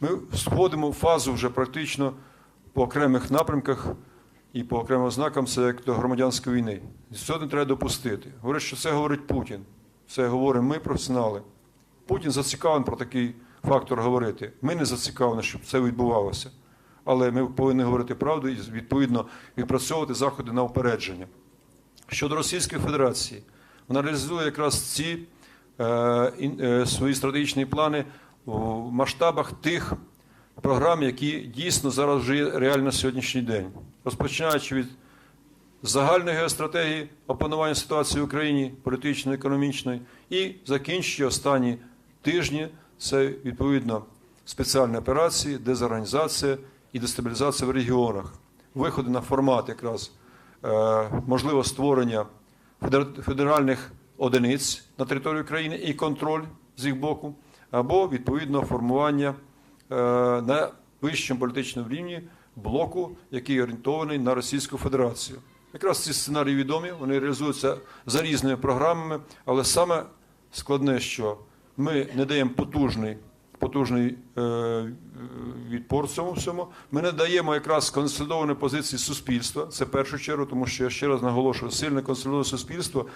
Ми входимо в фазу вже практично по окремих напрямках і по окремим ознакам це як до громадянської війни. Цього не треба допустити. Говорять, що це говорить Путін. Це говоримо ми, професіонали. Путін зацікавлений про такий фактор говорити. Ми не зацікавлені, щоб це відбувалося. Але ми повинні говорити правду і відповідно відпрацьовувати заходи на упередження. Щодо Російської Федерації, вона реалізує якраз ці е, е, свої стратегічні плани в масштабах тих програм, які дійсно зараз вже є реально сьогоднішній день. Розпочинаючи від загальної геостратегії опанування ситуації в Україні, політичної, економічної, і закінчуючи останні тижні, це відповідно спеціальні операції, дезорганізація і дестабілізація в регіонах, виходи на формат якраз е, можливо створення федер- федеральних одиниць на території України і контроль з їх боку, або відповідно формування е, на вищому політичному рівні блоку, який орієнтований на Російську Федерацію. Якраз ці сценарії відомі, вони реалізуються за різними програмами, але саме складне, що ми не даємо потужний, потужний е, відпор цьому всьому. Ми не даємо якраз консолідовані позиції суспільства. Це першу чергу, тому що я ще раз наголошую, сильне консолідоване суспільство,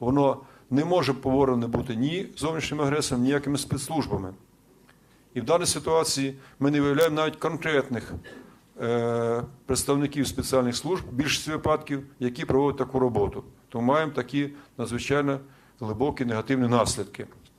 воно не може поворене бути ні зовнішнім агресором, ніякими спецслужбами. І в даній ситуації ми не виявляємо навіть конкретних е, представників спеціальних служб, в більшості випадків, які проводять таку роботу. Тому маємо такі надзвичайно глибокі негативні наслідки.